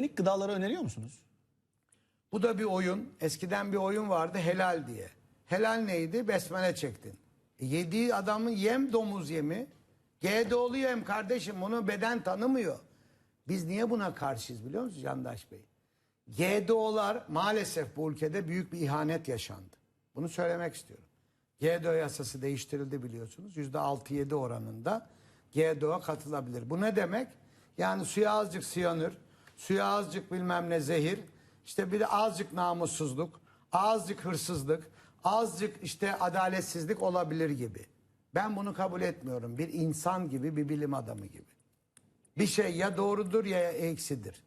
Organik gıdaları öneriyor musunuz? Bu da bir oyun. Eskiden bir oyun vardı helal diye. Helal neydi? Besmele çektin. E, yediği adamın yem domuz yemi. GDO'lu yem kardeşim bunu beden tanımıyor. Biz niye buna karşıyız biliyor musunuz Candaş Bey? GDO'lar maalesef bu ülkede büyük bir ihanet yaşandı. Bunu söylemek istiyorum. GDO yasası değiştirildi biliyorsunuz. %6-7 oranında GDO'ya katılabilir. Bu ne demek? Yani suya azıcık siyanür, suya azıcık bilmem ne zehir, işte bir de azıcık namussuzluk, azıcık hırsızlık, azıcık işte adaletsizlik olabilir gibi. Ben bunu kabul etmiyorum. Bir insan gibi, bir bilim adamı gibi. Bir şey ya doğrudur ya eksidir.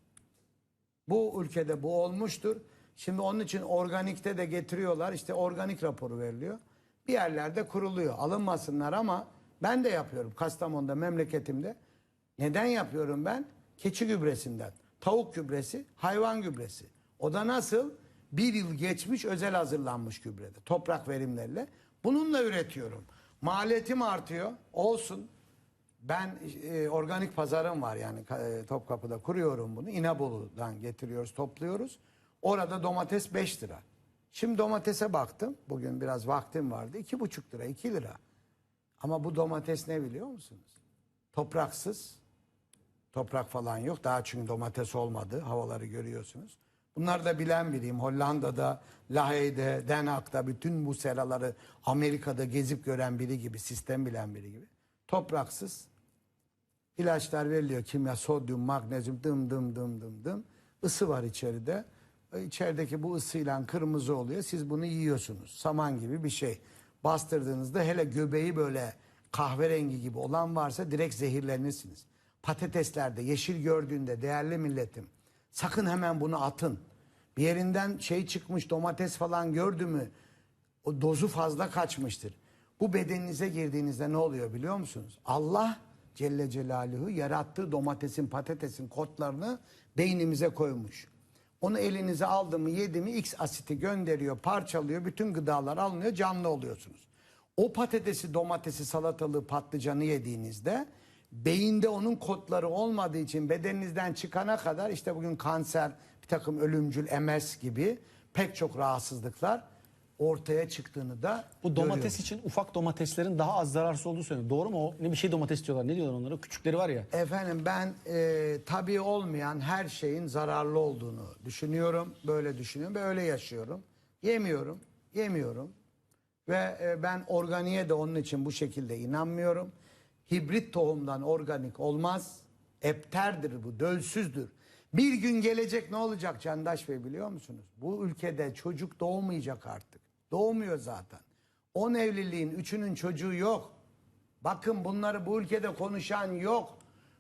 Bu ülkede bu olmuştur. Şimdi onun için organikte de getiriyorlar. İşte organik raporu veriliyor. Bir yerlerde kuruluyor. Alınmasınlar ama ben de yapıyorum Kastamonu'da memleketimde. Neden yapıyorum ben? Keçi gübresinden. Tavuk gübresi, hayvan gübresi. O da nasıl? Bir yıl geçmiş özel hazırlanmış gübrede. Toprak verimleriyle. Bununla üretiyorum. Maliyetim artıyor. Olsun. Ben e, organik pazarım var yani e, Topkapı'da kuruyorum bunu. İnebolu'dan getiriyoruz, topluyoruz. Orada domates 5 lira. Şimdi domatese baktım. Bugün biraz vaktim vardı. 2,5 lira, 2 lira. Ama bu domates ne biliyor musunuz? Topraksız. Toprak falan yok. Daha çünkü domates olmadı. Havaları görüyorsunuz. Bunları da bilen biriyim. Hollanda'da, Lahey'de, Den Haag'da bütün bu seraları Amerika'da gezip gören biri gibi, sistem bilen biri gibi. Topraksız. İlaçlar veriliyor kimya, sodyum, magnezyum, dım dım dım dım dım. Isı var içeride. E, İçerideki bu ısıyla kırmızı oluyor. Siz bunu yiyorsunuz. Saman gibi bir şey. Bastırdığınızda hele göbeği böyle kahverengi gibi olan varsa direkt zehirlenirsiniz. Patateslerde yeşil gördüğünde değerli milletim sakın hemen bunu atın. Bir yerinden şey çıkmış domates falan gördü mü o dozu fazla kaçmıştır. Bu bedeninize girdiğinizde ne oluyor biliyor musunuz? Allah Celle Celaluhu yarattığı domatesin, patatesin kodlarını beynimize koymuş. Onu elinize aldı mı, yedi mi X asiti gönderiyor, parçalıyor, bütün gıdalar alınıyor, canlı oluyorsunuz. O patatesi, domatesi, salatalığı, patlıcanı yediğinizde beyinde onun kodları olmadığı için bedeninizden çıkana kadar işte bugün kanser, bir takım ölümcül MS gibi pek çok rahatsızlıklar ortaya çıktığını da Bu domates görüyoruz. için ufak domateslerin daha az zararsız olduğu söyleniyor. Doğru mu? O ne bir şey domates diyorlar. Ne diyorlar onlara? Küçükleri var ya. Efendim ben e, tabii olmayan her şeyin zararlı olduğunu düşünüyorum. Böyle düşünüyorum ve öyle yaşıyorum. Yemiyorum, yemiyorum. Ve e, ben organiğe de onun için bu şekilde inanmıyorum. Hibrit tohumdan organik olmaz. Epterdir bu, dölsüzdür. Bir gün gelecek ne olacak Candaş Bey biliyor musunuz? Bu ülkede çocuk doğmayacak artık. Doğmuyor zaten. 10 evliliğin üçünün çocuğu yok. Bakın bunları bu ülkede konuşan yok.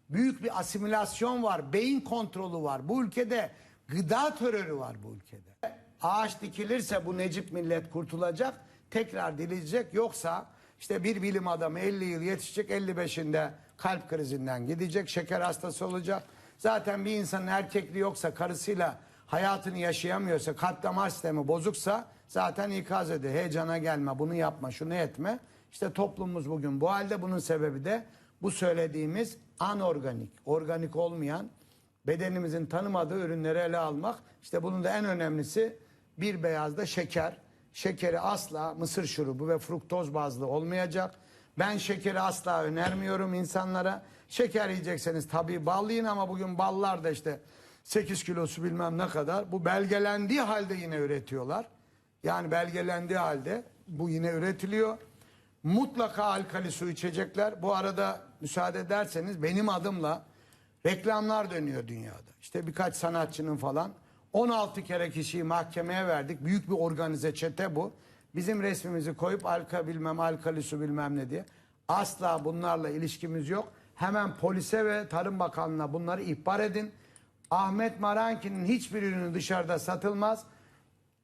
Büyük bir asimilasyon var, beyin kontrolü var. Bu ülkede gıda terörü var bu ülkede. Ağaç dikilirse bu Necip millet kurtulacak, tekrar dilecek. Yoksa işte bir bilim adamı 50 yıl yetişecek, 55'inde kalp krizinden gidecek, şeker hastası olacak. Zaten bir insanın erkekliği yoksa, karısıyla hayatını yaşayamıyorsa, kalp damar sistemi bozuksa zaten ikaz ediyor. Heyecana gelme, bunu yapma, şunu etme. İşte toplumumuz bugün bu halde. Bunun sebebi de bu söylediğimiz anorganik, organik olmayan bedenimizin tanımadığı ürünleri ele almak. İşte bunun da en önemlisi bir beyazda şeker. Şekeri asla mısır şurubu ve fruktoz bazlı olmayacak. Ben şekeri asla önermiyorum insanlara. Şeker yiyecekseniz tabii bal yiyin ama bugün ballar da işte 8 kilosu bilmem ne kadar. Bu belgelendiği halde yine üretiyorlar. Yani belgelendiği halde bu yine üretiliyor. Mutlaka alkali su içecekler. Bu arada müsaade ederseniz benim adımla reklamlar dönüyor dünyada. İşte birkaç sanatçının falan 16 kere kişiyi mahkemeye verdik. Büyük bir organize çete bu. Bizim resmimizi koyup alka bilmem alkali su bilmem ne diye. Asla bunlarla ilişkimiz yok. Hemen polise ve Tarım Bakanlığı'na bunları ihbar edin. Ahmet Maranki'nin hiçbir ürünü dışarıda satılmaz.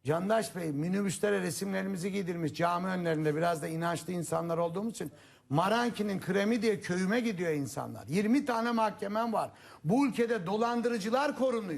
Candaş Bey minibüslere resimlerimizi giydirmiş cami önlerinde biraz da inançlı insanlar olduğumuz için Maranki'nin kremi diye köyüme gidiyor insanlar. 20 tane mahkemem var. Bu ülkede dolandırıcılar korunuyor.